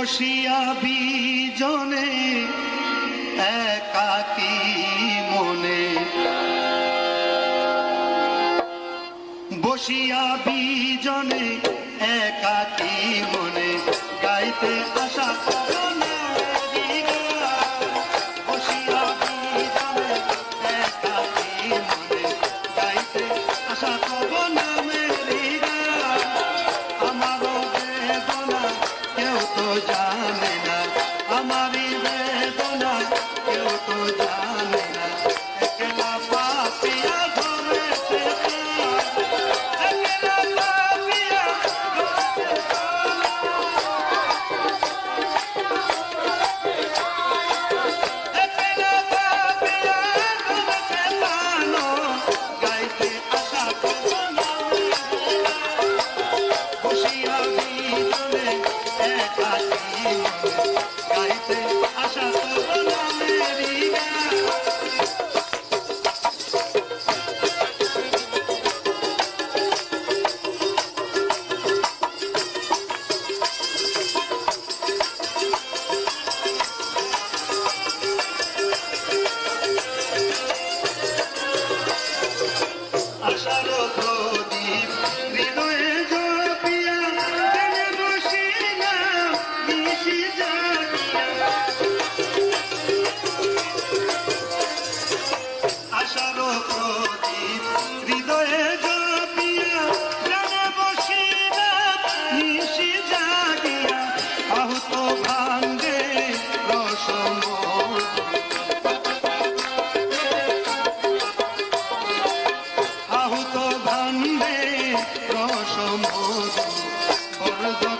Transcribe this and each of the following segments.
বসিয়া বিজনে একাকি মনে। বসিয়া বিজনে একাকি মনে। গাইতে আশা বড়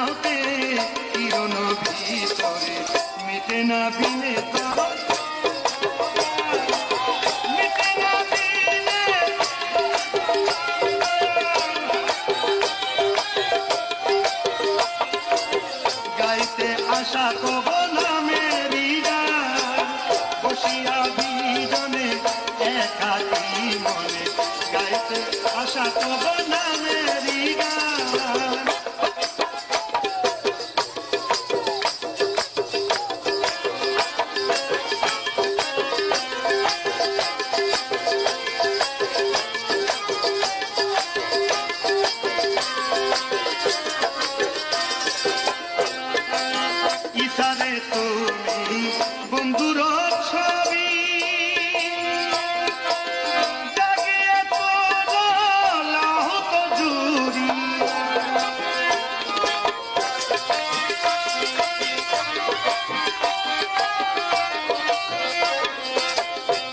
তাতে কিরণ ভিতরে মেটে না গাইতে আশা কব নামে বসিয়া বিজনে একা মনে। গাইতে আশা কব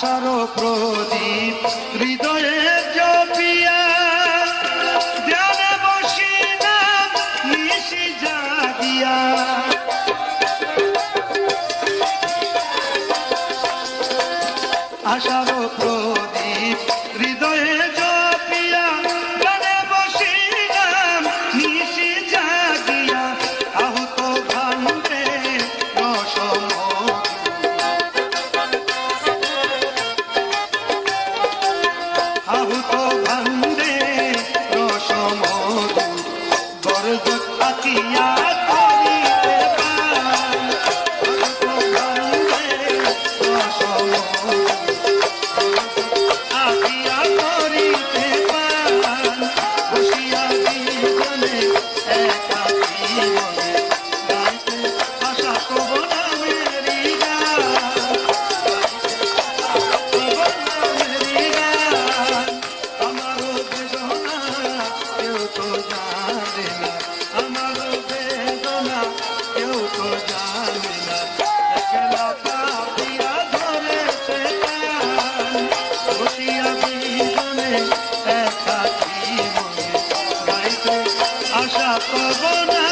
আশার প্রদীপ হৃদয়ে জপিয়া। ধ্যানে বসি না নিশি জাগিয়া। আশার Papa Bonas.